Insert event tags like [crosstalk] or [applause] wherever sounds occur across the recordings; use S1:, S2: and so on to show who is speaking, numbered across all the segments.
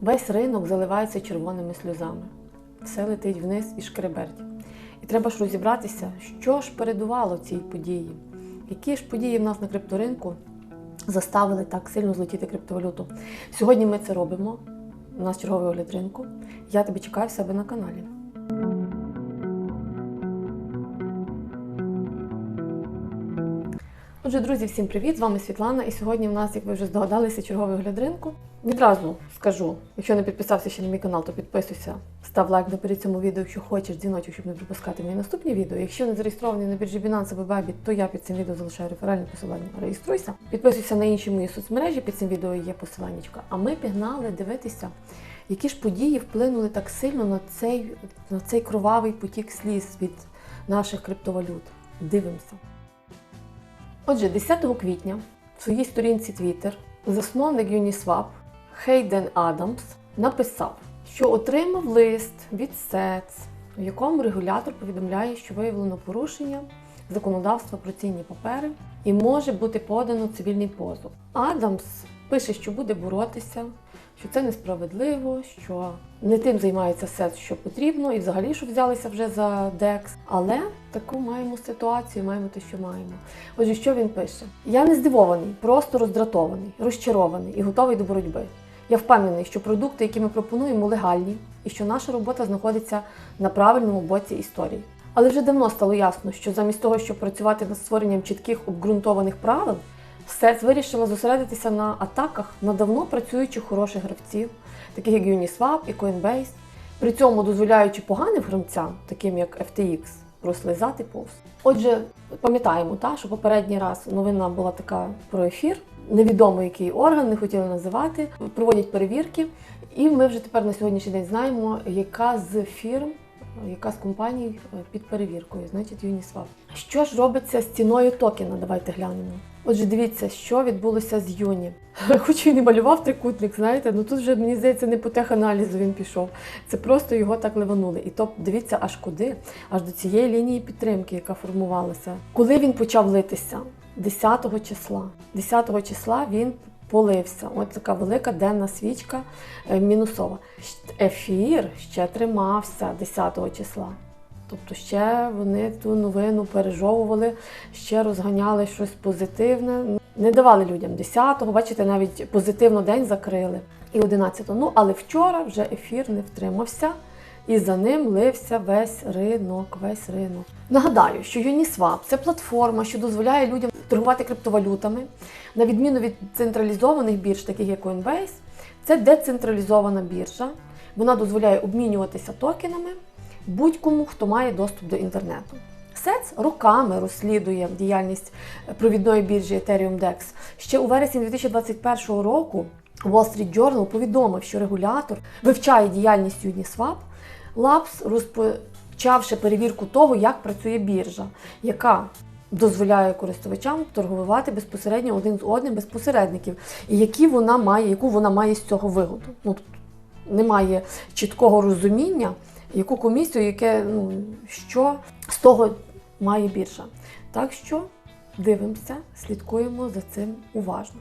S1: Весь ринок заливається червоними сльозами. Все летить вниз і шкреберть. І треба ж розібратися, що ж передувало цій події, які ж події в нас на крипторинку заставили так сильно злетіти криптовалюту. Сьогодні ми це робимо. У нас черговий огляд ринку. Я тебе чекаю в себе на каналі. Отже, друзі, всім привіт! З вами Світлана. І сьогодні в нас, як ви вже здогадалися, черговий огляд ринку. Відразу скажу, якщо не підписався ще на мій канал, то підписуйся, став лайк наперед цьому відео, якщо хочеш, дзвіночок, щоб не пропускати мої наступні відео. Якщо не зареєстрований на біржі Binance або Bybit, то я під цим відео залишаю реферальне посилання. Реєструйся. Підписуйся на інші мої соцмережі, під цим відео є посиланнячка. А ми пігнали дивитися, які ж події вплинули так сильно на цей, на цей кровавий потік сліз від наших криптовалют. Дивимося. Отже, 10 квітня в своїй сторінці Twitter засновник Uniswap Хейден Адамс написав, що отримав лист від СЕЦ, в якому регулятор повідомляє, що виявлено порушення законодавства про цінні папери і може бути подано цивільний позов. Адамс пише, що буде боротися, що це несправедливо, що не тим займається СЕЦ, що потрібно, і взагалі що взялися вже за ДЕКС. Але таку маємо ситуацію, маємо те, що маємо. Отже, що він пише? Я не здивований, просто роздратований, розчарований і готовий до боротьби. Я впевнений, що продукти, які ми пропонуємо, легальні, і що наша робота знаходиться на правильному боці історії. Але вже давно стало ясно, що замість того, щоб працювати над створенням чітких обґрунтованих правил, СЕЦ вирішила зосередитися на атаках на давно працюючих хороших гравців, таких як Uniswap і Coinbase, при цьому дозволяючи поганим гравцям, таким як FTX, прослизати повз. Отже, пам'ятаємо, та, що попередній раз новина була така про ефір. Невідомо який орган, не хотіли називати, проводять перевірки. І ми вже тепер на сьогоднішній день знаємо, яка з фірм, яка з компаній е, під перевіркою, значить Uniswap. Що ж робиться з ціною токена? Давайте глянемо. Отже, дивіться, що відбулося з Юні. [laughs] Хоч і малював трикутник, знаєте, ну тут вже мені здається не по теханалізу він пішов. Це просто його так ливанули. І то дивіться, аж куди, аж до цієї лінії підтримки, яка формувалася. Коли він почав литися? 10 числа. 10 числа він полився. Ось така велика денна свічка е, мінусова. Ефір ще тримався 10 числа. Тобто ще вони ту новину пережовували, ще розганяли щось позитивне. Не давали людям 10-го, бачите, навіть позитивно день закрили. І 11-го. Ну, але вчора вже ефір не втримався, і за ним лився весь ринок, весь ринок. Нагадаю, що Uniswap – це платформа, що дозволяє людям торгувати криптовалютами, на відміну від централізованих бірж, таких як Coinbase, це децентралізована біржа. Вона дозволяє обмінюватися токенами будь-кому, хто має доступ до інтернету. СЕЦ роками розслідує діяльність провідної біржі Ethereum DEX. Ще у вересні 2021 року Wall Street Journal повідомив, що регулятор вивчає діяльність Uniswap Labs, розпочавши перевірку того, як працює біржа, яка дозволяє користувачам торгувати безпосередньо один з одним без посередників, і які вона має, яку вона має з цього вигоду. Ну, немає чіткого розуміння, яку комісію, яке ну, що з того має біржа. Так що дивимося, слідкуємо за цим уважно.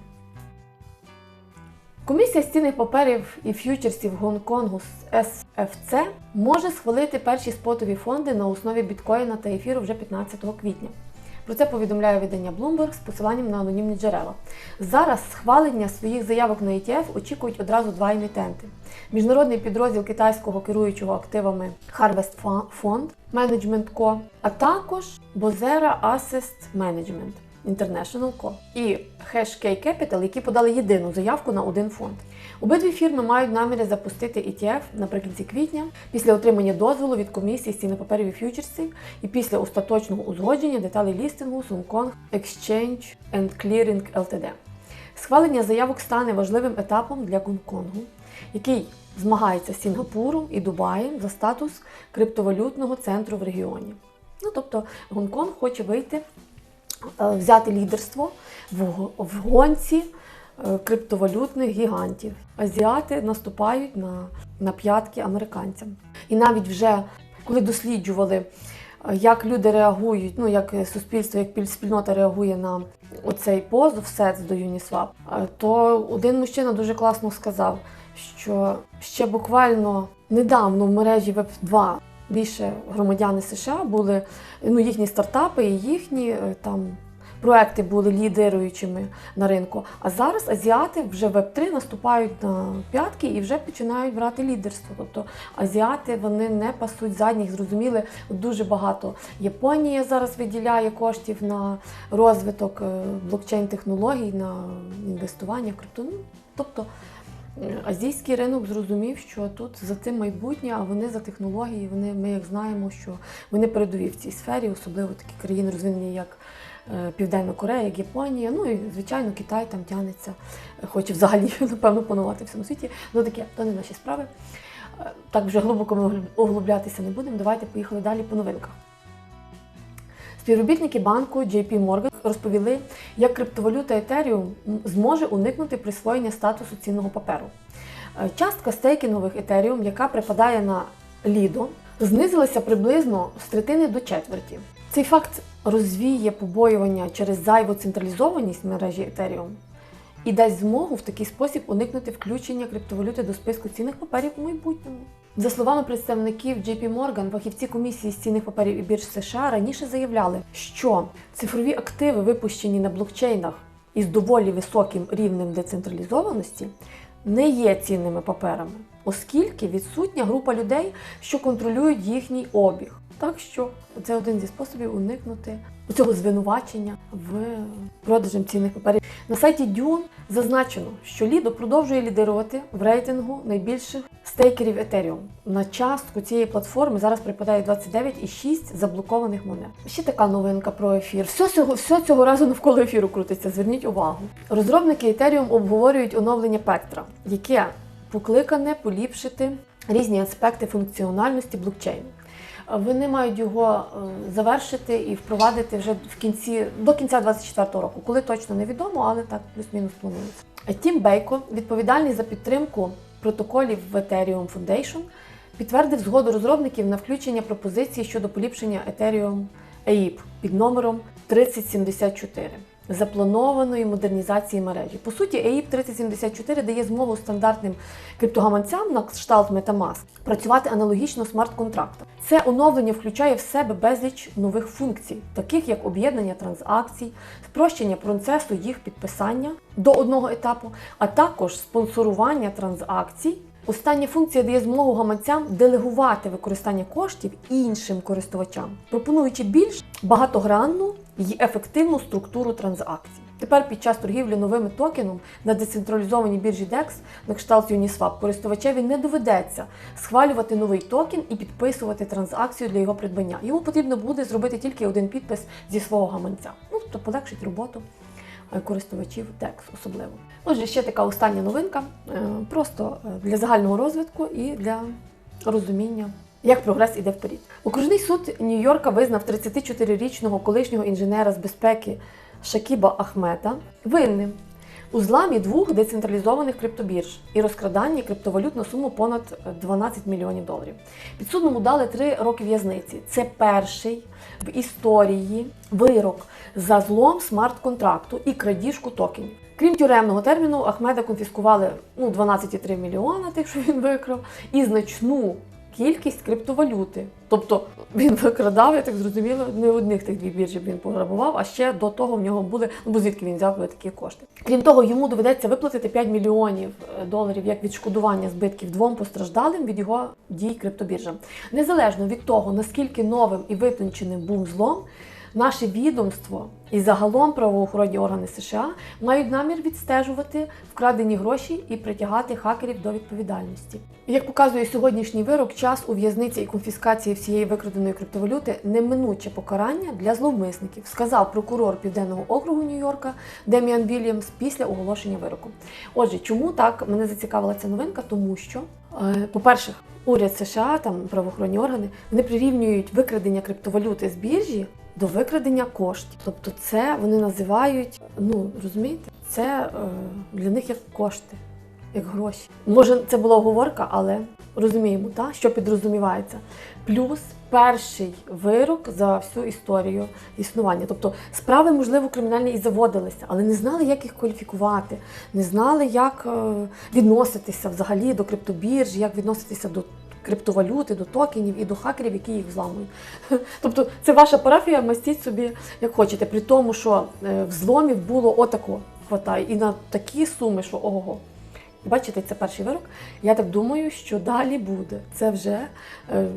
S1: Комісія з цінних паперів і ф'ючерсів Гонконгу з SFC може схвалити перші спотові фонди на основі біткоїна та ефіру вже 15 квітня. Про це повідомляє видання Bloomberg з посиланням на анонімні джерела. Зараз схвалення своїх заявок на ETF очікують одразу два емітенти: міжнародний підрозділ китайського керуючого активами Harvest Fund Management Co., а також Bozera Assist Management International Co. і Hashkey Capital, які подали єдину заявку на один фонд. Обидві фірми мають наміри запустити ETF наприкінці квітня після отримання дозволу від комісії з ціннопаперів і ф'ючерсів і після остаточного узгодження деталей лістингу Hong Kong Exchange and Clearing Ltd. Схвалення заявок стане важливим етапом для Гонконгу, який змагається з Сінгапуром і Дубаєм за статус криптовалютного центру в регіоні. Ну тобто Гонконг хоче вийти, е, взяти лідерство в гонці криптовалютних гігантів. Азіати наступають на, на п'ятки американцям. І навіть вже коли досліджували, е, як люди реагують, ну як е, суспільство, як піль- спільнота реагує на оцей позов СЕЦ до Uniswap, е, то один мужчина дуже класно сказав, що ще буквально недавно в мережі Web2 більше громадяни США були ну, їхні стартапи і їхні е, там. Проекти були лідируючими на ринку. А зараз азіати вже Web3 наступають на п'ятки і вже починають брати лідерство. Тобто азіати вони не пасуть задніх, зрозуміли дуже багато. Японія зараз виділяє коштів на розвиток е, блокчейн-технологій, на інвестування в крипту. Ну, Тобто азійський ринок зрозумів, що тут за цим майбутнє, а вони за технології. Вони ми як знаємо, що вони передові в цій сфері, особливо такі країни розвинені, як Південна Корея, як Японія. Ну і звичайно, Китай там тягнеться, е, хоче взагалі [laughs] напевно панувати всьому світі. Ну таке, то не наші справи. Е, Так вже глибоко ми углублятися не будемо. Давайте поїхали далі по новинках. Співробітники банку JP Morgan розповіли, як криптовалюта Ethereum зможе уникнути присвоєння статусу цінного паперу. Е, Частка стейкінгових Ethereum, яка припадає на Lido, знизилася приблизно з третини до четверті. Цей факт розвіє побоювання через зайву централізованість мережі Ethereum і дасть змогу в такий спосіб уникнути включення криптовалюти до списку цінних паперів у майбутньому. За словами представників JP Morgan, фахівці комісії з цінних паперів і бірж США раніше заявляли, що цифрові активи, випущені на блокчейнах із доволі високим рівнем децентралізованості, не є цінними паперами, оскільки відсутня група людей, що контролюють їхній обіг. Так що це один зі способів уникнути цього звинувачення в продажем цінних паперів. На сайті Dune зазначено, що Lido продовжує лідирувати в рейтингу найбільших стейкерів Ethereum. На частку цієї платформи зараз припадає 29,6 заблокованих монет. Ще така новинка про ефір. Все цього, все цього разу навколо ефіру крутиться. Зверніть увагу. Розробники Ethereum обговорюють оновлення Пектра, яке покликане поліпшити різні аспекти функціональності блокчейну. Вони мають його е, завершити і впровадити вже в кінці до кінця 2024 року, коли точно невідомо, але так плюс-мінус планується. Тім Бейко, відповідальний за підтримку протоколів в Ethereum Foundation, підтвердив згоду розробників на включення пропозиції щодо поліпшення Ethereum EIP під номером 3074 запланованої модернізації мережі. По суті, EIP 3074 дає змогу стандартним криптогаманцям на кшталт Metamask працювати аналогічно смарт-контрактам. Це оновлення включає в себе безліч нових функцій, таких як об'єднання транзакцій, спрощення процесу їх підписання до одного етапу, а також спонсорування транзакцій. Остання функція дає змогу гаманцям делегувати використання коштів іншим користувачам, пропонуючи більш багатогранну і ефективну структуру транзакцій. Тепер під час торгівлі новими токеном на децентралізованій біржі DEX на кшталт Uniswap користувачеві не доведеться схвалювати новий токен і підписувати транзакцію для його придбання. Йому потрібно буде зробити тільки один підпис зі свого гаманця. Ну, тобто полегшить роботу е, користувачів DEX особливо. Отже, ще така остання новинка, е, просто е, для загального розвитку і для розуміння. Як прогрес іде вперед. Окружний суд Нью-Йорка визнав 34-річного колишнього інженера з безпеки Шакіба Ахмета винним у зламі двох децентралізованих криптобірж і розкраданні криптовалют на суму понад 12 мільйонів доларів. Підсудному дали три роки в'язниці. Це перший в історії вирок за злом смарт-контракту і крадіжку токенів. Крім тюремного терміну, Ахмеда конфіскували ну, 12,3 мільйона, тих, що він викрав, і значну кількість криптовалюти. Тобто він викрадав, я так зрозуміло, не одних тих дві біржі він пограбував, а ще до того в нього були, ну бо звідки він взяв би такі кошти. Крім того, йому доведеться виплатити 5 мільйонів е, доларів як відшкодування збитків двом постраждалим від його дій криптобіржам. Незалежно від того, наскільки новим і витонченим був злом. Наше відомство і загалом правоохоронні органи США мають намір відстежувати вкрадені гроші і притягати хакерів до відповідальності. Як показує сьогоднішній вирок, час у в'язниці і конфіскації всієї викраденої криптовалюти неминуче покарання для зловмисників, сказав прокурор Південного округу Нью-Йорка Деміан Вільямс після оголошення вироку. Отже, чому так мене зацікавила ця новинка? Тому що, е, по-перше, уряд США, там правоохоронні органи, вони прирівнюють викрадення криптовалюти з біржі до викрадення коштів. Тобто, це вони називають, ну розумієте, це е, для них як кошти, як гроші. Може, це була оговорка, але розуміємо, та, що підрозумівається. Плюс перший вирок за всю історію існування. Тобто справи, можливо, кримінальні і заводилися, але не знали, як їх кваліфікувати, не знали, як е, відноситися взагалі до криптобіржі, як відноситися до криптовалюти, до токенів і до хакерів, які їх взламують. [laughs] Тобто це ваша парафія, мастіть собі як хочете, при тому, що е, взломів було отако хватає. І на такі суми, що ого. Бачите, це перший вирок. Я так думаю, що далі буде. Це вже, е,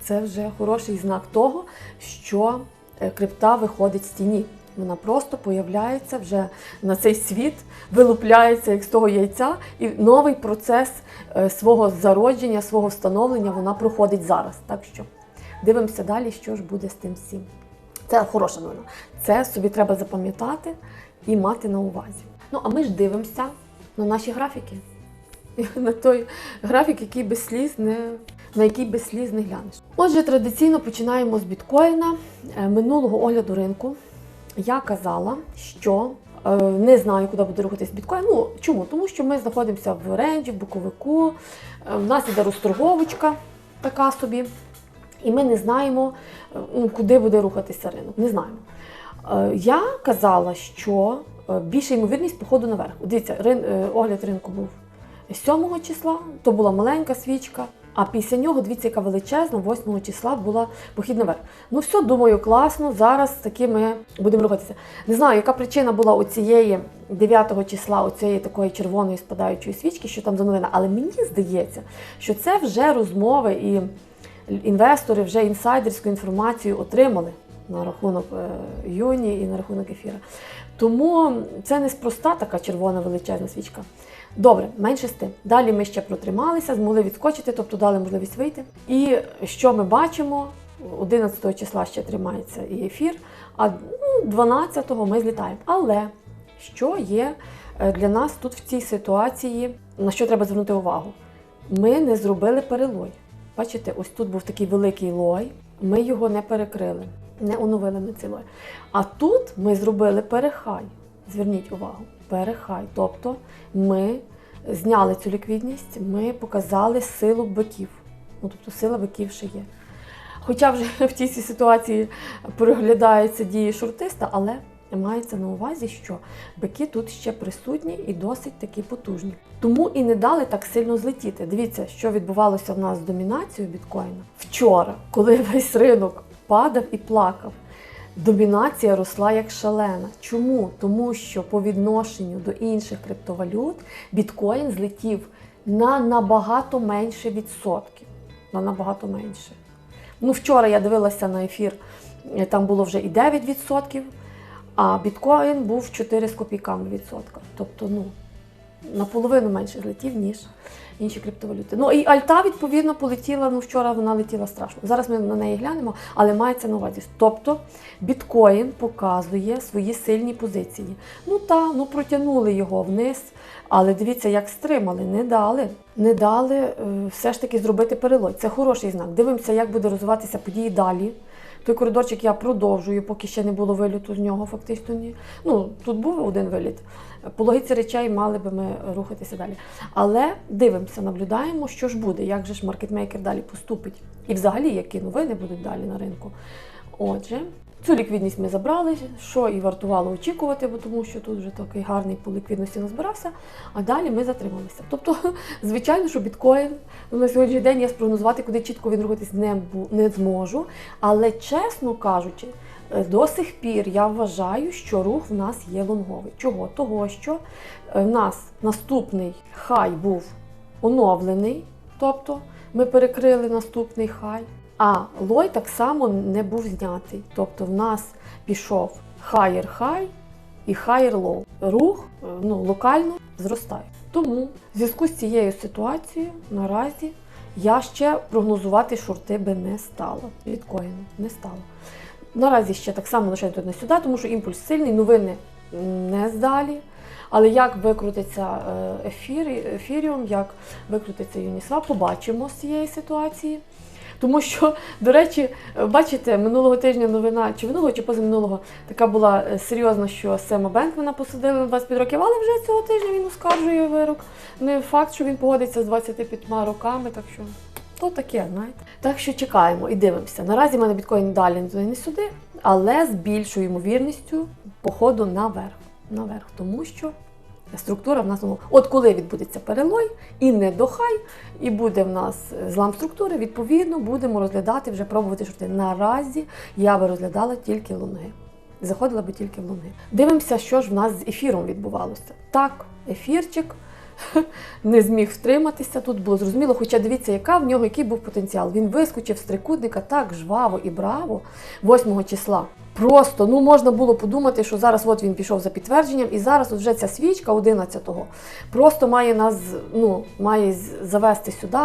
S1: це вже хороший знак того, що е, крипта виходить з тіні. Вона просто появляється вже на цей світ, вилупляється як з того яйця, і новий процес е, свого зародження, свого встановлення вона проходить зараз. Так що дивимося далі, що ж буде з тим всім. Це хороша новина. Це собі треба запам'ятати і мати на увазі. Ну а ми ж дивимося на наші графіки. [laughs] На той графік, який без сліз не, на який без сліз не глянеш. Отже, традиційно починаємо з біткоїна. Е, Минулого огляду ринку я казала, що е, не знаю, куди буде рухатись біткоін. Ну чому? Тому що ми знаходимося в ренджі, в боковику, е, в нас іде розторговочка така собі, і ми не знаємо, е, ну, куди буде рухатися ринок. Не знаємо. Я казала, що більша ймовірність походу наверх. Дивіться, рин, огляд ринку був 7 числа, то була маленька свічка. А після нього, дивіться, яка величезна, 8 числа була похід наверх. Ну все, думаю, класно. Зараз таки ми будемо рухатися. Не знаю, яка причина була у цієї 9 числа, оцієї такої червоної спадаючої свічки, що там за новина. Але мені здається, що це вже розмови і інвестори вже інсайдерську інформацію отримали на рахунок е, юні і на рахунок ефіра. Тому це неспроста така червона величезна свічка. Добре, менше з тим. Далі ми ще протрималися, змогли відскочити, тобто дали можливість вийти. І що ми бачимо? 11 числа ще тримається і ефір, а ну, 12-го ми злітаємо. Але що є е, для нас тут в цій ситуації, на що треба звернути увагу? Ми не зробили перелой. Бачите, ось тут був такий великий лой, ми його не перекрили, не оновили цей. А тут ми зробили перехай. Зверніть увагу, перехай. Тобто ми зняли цю ліквідність, ми показали силу биків. Ну, тобто сила биків ще є. Хоча вже [laughs] в цій ситуації переглядаються дії шортиста, але мається на увазі, що бики тут ще присутні і досить такі потужні. Тому і не дали так сильно злетіти. Дивіться, що відбувалося в нас з домінацією біткоїна вчора, коли весь ринок падав і плакав. Домінація росла як шалена. Чому? Тому що по відношенню до інших криптовалют біткоін злетів на набагато менше відсотків. На набагато менше. Ну, вчора я дивилася на ефір, е, там було вже і 9%, а біткоін був 4 з копійками відсотка. Тобто, ну, наполовину менше злетів, ніж інші криптовалюти. Ну і альта, відповідно, полетіла. Ну, вчора вона летіла страшно. Зараз ми на неї глянемо, але мається на увазі. Тобто біткоін показує свої сильні позиції. Ну та, ну протягнули його вниз. Але дивіться, як стримали, не дали. Не дали е, все ж таки зробити перелой. Це хороший знак. Дивимося, як буде розвиватися події далі. Той коридорчик я продовжую, поки ще не було виліту з нього, фактично ні. Ну, тут був один виліт. По логіці речей мали би ми рухатися далі. Але дивимося, наблюдаємо, що ж буде, як же ж маркетмейкер далі поступить. І взагалі, які новини будуть далі на ринку. Отже, цю ліквідність ми забрали, що і вартувало очікувати, бо тому що тут вже такий гарний по ліквідності назбирався, а далі ми затрималися. Тобто, [laughs] звичайно, що біткоін ну, на сьогоднішній день я спрогнозувати, куди чітко він рухатись не, не зможу. Але чесно кажучи, е, до сих пір я вважаю, що рух в нас є лонговий. Чого? Того, що е, в нас наступний хай був оновлений, тобто ми перекрили наступний хай. А лой так само не був знятий. Тобто в нас пішов higher high і higher low. Рух е, ну, локально зростає. Тому в зв'язку з цією ситуацією наразі я ще прогнозувати шорти би не стала. Біткоїну не стала. Наразі ще так само лише не сюди, тому що імпульс сильний, новини не здалі. Але як викрутиться е, ефір, ефіріум, як викрутиться Uniswap, побачимо з цієї ситуації. Тому що, до речі, бачите, минулого тижня новина, чи минулого, чи позаминулого, така була е, серйозна, що Сема Бенкмена посадили на 25 років, але вже цього тижня він оскаржує вирок. Не факт, що він погодиться з 25 роками, так що То таке, знаєте. Так що чекаємо і дивимося. Наразі в мене біткоін далі не сюди, але з більшою ймовірністю походу наверх. Наверх, тому що структура в нас ну, от коли відбудеться перелой і не дохай, і буде в нас злам структури, відповідно, будемо розглядати вже пробувати шорти. Наразі я би розглядала тільки лонги. Заходила би тільки в лонги. Дивимося, що ж в нас з ефіром відбувалося. Так, ефірчик [laughs] не зміг втриматися. Тут було зрозуміло, хоча дивіться, яка в нього який був потенціал. Він вискочив з трикутника так жваво і браво 8 числа. Просто ну можна було подумати, що зараз от він пішов за підтвердженням, і зараз от вже ця свічка 11-го просто має нас ну, має завести сюди,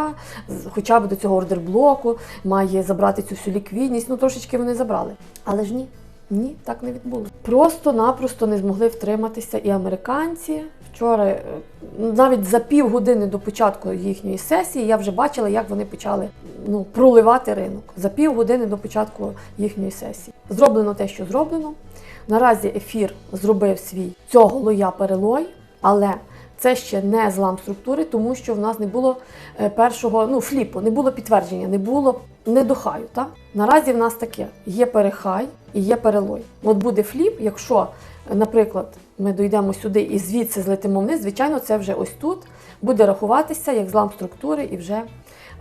S1: хоча б до цього ордерблоку, має забрати цю всю ліквідність. Ну трошечки вони забрали. Але ж ні. Ні, так не відбулося. Просто-напросто не змогли втриматися і американці. Вчора, е, навіть за півгодини до початку їхньої сесії, я вже бачила, як вони почали ну, проливати ринок. За півгодини до початку їхньої сесії. Зроблено те, що зроблено. Наразі ефір зробив свій цього лоя перелой, але це ще не злам структури, тому що в нас не було е, першого ну, фліпу, не було підтвердження, не було недохаю. Так? Наразі в нас таке: є перехай і є перелой. От буде фліп, якщо, наприклад, ми дійдемо сюди і звідси злетимо вниз, звичайно, це вже ось тут буде рахуватися як злам структури і вже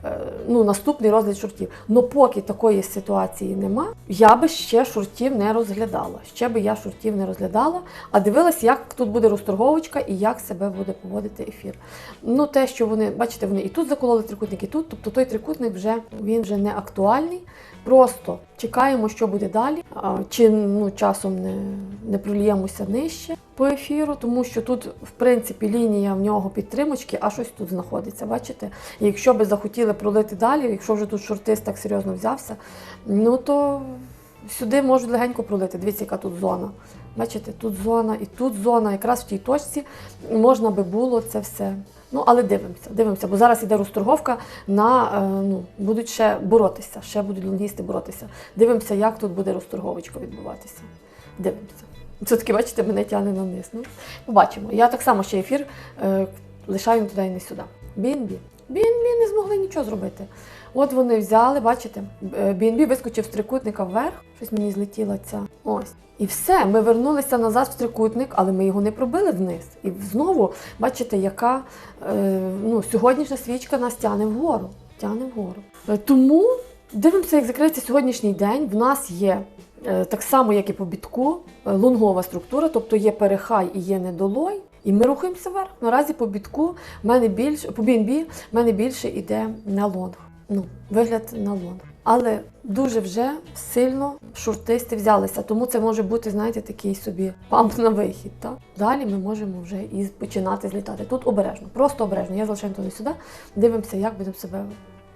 S1: е, ну, наступний розгляд шортів. Но поки такої ситуації нема, я би ще шортів не розглядала. Ще би я шортів не розглядала, а дивилась, як тут буде розторговочка і як себе буде поводити ефір. Ну, те, що вони, бачите, вони і тут закололи трикутник, і тут, тобто той трикутник вже він вже не актуальний. Просто чекаємо, що буде далі. Чи ну, часом не, не проліємося нижче по ефіру, тому що тут, в принципі, лінія в нього підтримочки, а щось тут знаходиться. Бачите? І якщо би захотіли пролити далі, якщо вже тут шортист так серйозно взявся, ну то сюди можуть легенько пролити. Дивіться, яка тут зона. Бачите, тут зона і тут зона, якраз в тій точці можна би було це все. Ну, але дивимося, дивимося, бо зараз іде розторговка на е, ну, будуть ще боротися, ще будуть лонгісти боротися. Дивимося, як тут буде розторговочка відбуватися. Дивимося. Це таки, бачите, мене тягне на низ. Ну, побачимо. Я так само ще ефір е, лишаю туди і не сюди. BNB. BNB не змогли нічого зробити. От вони взяли, бачите, е, BNB вискочив з трикутника вверх, щось мені злетіла ця. Ось. І все, ми вернулися назад в трикутник, але ми його не пробили вниз. І знову, бачите, яка е, ну, сьогоднішня свічка нас тягне вгору. Тягне вгору. Е, Тому дивимося, як закриється сьогоднішній день. В нас є е, так само, як і по бітку, е, лонгова структура, тобто є перехай і є недолой. І ми рухаємося вверх. Наразі по бітку в мене більше, по BNB в мене більше йде на лонг. Ну, вигляд на лонг. Але дуже вже сильно шортисти взялися, тому це може бути, знаєте, такий собі памп на вихід. Так? Далі ми можемо вже і починати злітати. Тут обережно, просто обережно. Я залишаю туди сюди, дивимося, як будемо себе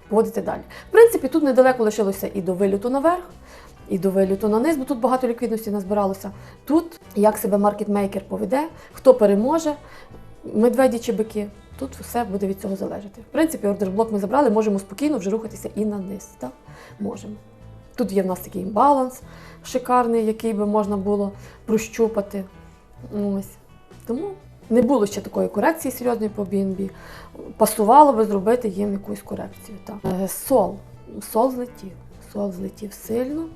S1: поводити далі. В принципі, тут недалеко лишилося і до виліту наверх, і до виліту на низ, бо тут багато ліквідності назбиралося. Тут як себе маркетмейкер поведе, хто переможе, медведі чи бики. Тут все буде від цього залежати. В принципі, ордерблок ми забрали, можемо спокійно вже рухатися і на низ. Так? Можемо. Тут є в нас такий баланс шикарний, який би можна було прощупати. Ось. Тому не було ще такої корекції серйозної по BNB. Пасувало би зробити їм якусь корекцію. Так. Е, Сол. Сол злетів. Сол злетів сильно.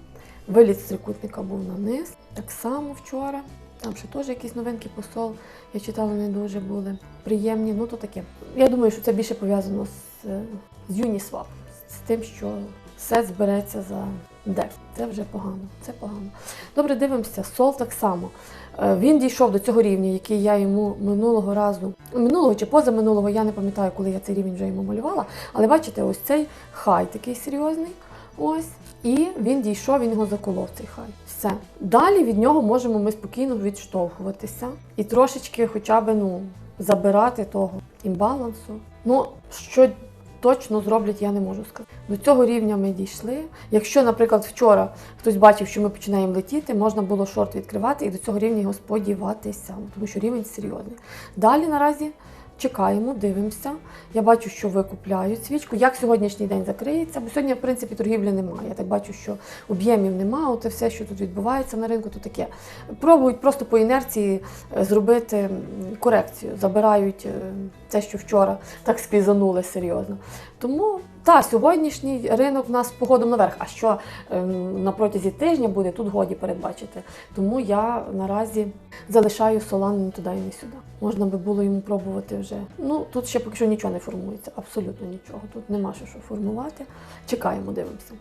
S1: Виліт з трикутника був на низ. Так само вчора. Там ще теж якісь новинки по сол. Я читала, не дуже були приємні. Ну то таке. Я думаю, що це більше пов'язано з, з Uniswap, з тим, що все збереться за дек. Це вже погано. Це погано. Добре, дивимося. Сол так само. Е, Він дійшов до цього рівня, який я йому минулого разу, минулого чи позаминулого, я не пам'ятаю, коли я цей рівень вже йому малювала. Але бачите, ось цей хай такий серйозний. Ось. І він дійшов, він його заколов цей хай. Все. Далі від нього можемо ми спокійно відштовхуватися і трошечки хоча б ну, забирати того імбалансу. Ну, що точно зроблять, я не можу сказати. До цього рівня ми дійшли. Якщо, наприклад, вчора хтось бачив, що ми починаємо летіти, можна було шорт відкривати і до цього рівня його сподіватися, тому що рівень серйозний. Далі наразі чекаємо, дивимося. Я бачу, що викупляють свічку. Як сьогоднішній день закриється? Бо сьогодні, в принципі, торгівлі немає. Я так бачу, що об'ємів немає. Оце все, що тут відбувається на ринку, то таке. Пробують просто по інерції е, зробити корекцію. Забирають е, те, що вчора так спізанули серйозно. Тому Та сьогоднішній ринок в нас походом наверх. А що ем, на протязі тижня буде, тут годі передбачити. Тому я наразі залишаю Солан не туди і не сюди. Можна би було йому пробувати вже. Ну тут ще поки що нічого не формується, абсолютно нічого. Тут нема що, що формувати. Чекаємо, дивимося.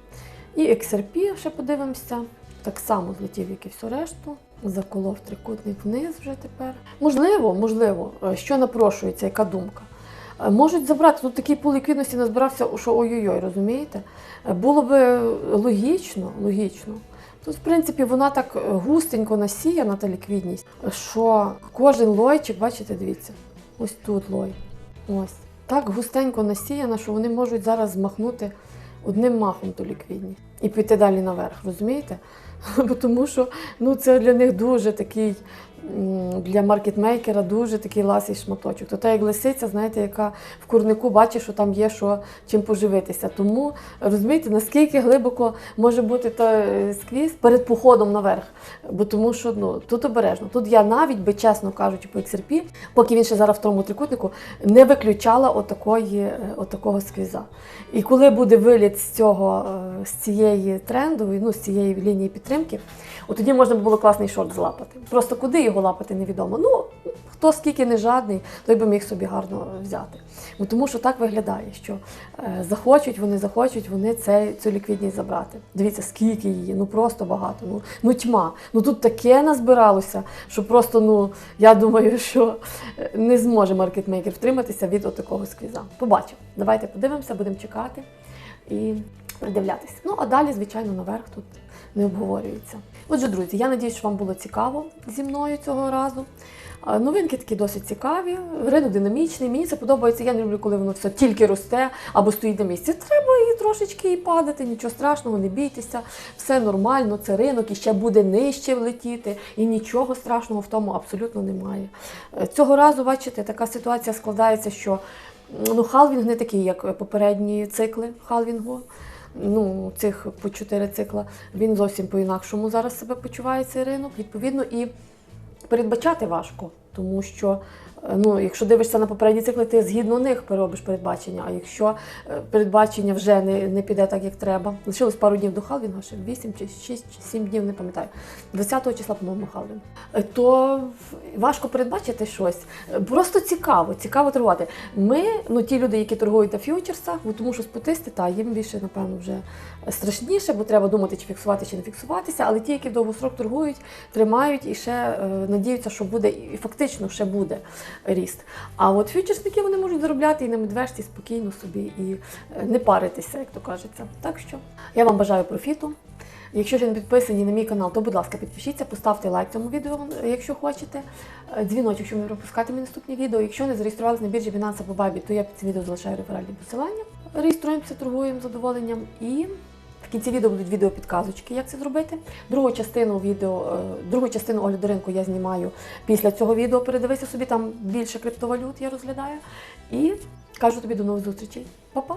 S1: І XRP ще подивимося. Так само злетів, як і всю решту. Заколов трикутник вниз вже тепер. Можливо, можливо, е, що напрошується, яка думка. Е, Можуть забрати тут такий пул ліквідності назбирався, що ой-ой-ой, розумієте? Е, Було би логічно, логічно. Тут, в принципі, вона так е, густенько насіяна та ліквідність, що кожен лойчик, бачите, дивіться, ось тут лой. Ось. Так густенько насіяна, що вони можуть зараз змахнути одним махом ту ліквідність і піти далі наверх, розумієте? [laughs] Тому що ну, це для них дуже такий, для маркетмейкера дуже такий ласий шматочок. То та як лисиця, знаєте, яка в курнику бачить, що там є що чим поживитися. Тому розумієте, наскільки глибоко може бути той е, сквіз перед походом наверх. Бо тому що ну, тут обережно. Тут я навіть би, чесно кажучи, по XRP, поки він ще зараз в тому трикутнику, не виключала отакої, е, отакого сквіза. І коли буде виліт з цього, е, з цієї трендової, ну з цієї лінії підтримки, от тоді можна було класний шорт злапати. Просто куди його лапати, невідомо. Ну, хто скільки не жадний, той би міг собі гарно взяти. Бо тому що так виглядає, що е, захочуть, вони захочуть вони це, цю ліквідність забрати. Дивіться, скільки її, ну просто багато. Ну, ну тьма. Ну тут таке назбиралося, що просто, ну, я думаю, що е, не зможе маркетмейкер втриматися від отакого сквіза. Побачимо. Давайте подивимося, будемо чекати і придивлятися. Ну, а далі, звичайно, наверх тут не обговорюється. Отже, друзі, я надіюсь, що вам було цікаво зі мною цього разу. Новинки такі досить цікаві, ринок динамічний. Мені це подобається. Я не люблю, коли воно все тільки росте або стоїть на місці. Треба і трошечки і падати, нічого страшного, не бійтеся, все нормально, це ринок і ще буде нижче влетіти, і нічого страшного в тому абсолютно немає. Е, Цього разу, бачите, така ситуація складається, що ну, халвінг не такий, як попередні цикли халвінгу. Ну, цих по чотири цикла, він зовсім по-інакшому зараз себе почуває цей ринок. Відповідно, і передбачати важко, тому що ну, якщо дивишся на попередні цикли, ти згідно них переробиш передбачення. А якщо е, передбачення вже не, не піде так, як треба, лишилось пару днів до халвінга, ще 8 чи 6 чи 7 днів, не пам'ятаю. 20 числа, по-моєму, халвінг. Е, То важко передбачити щось. Е, Просто цікаво, цікаво торгувати. Ми, ну ті люди, які торгують на ф'ючерсах, бо тому що спотисти, та їм більше, напевно, вже страшніше, бо треба думати, чи фіксувати, чи не фіксуватися. Але ті, які довгострок торгують, тримають і ще е, надіються, що буде, і фактично ще буде ріст. А от фьючерсники вони можуть заробляти і на медвежці спокійно собі і е, не паритися, як то кажеться. Так що я вам бажаю профіту. Якщо ще не підписані на мій канал, то будь ласка, підпишіться, поставте лайк цьому відео, якщо хочете. Е, Дзвіночок, щоб не пропускати мої наступні відео. Якщо не зареєструвалися на біржі Binance або Bybit, то я під цим відео залишаю реферальні посилання. Реєструємося, торгуємо задоволенням і. Кінці відео будуть відеопідказочки, як це зробити. Другу частину відео, е, другу частину огляду ринку я знімаю після цього відео. Передивися собі, там більше криптовалют я розглядаю. І кажу тобі до нових зустрічей. Па-па!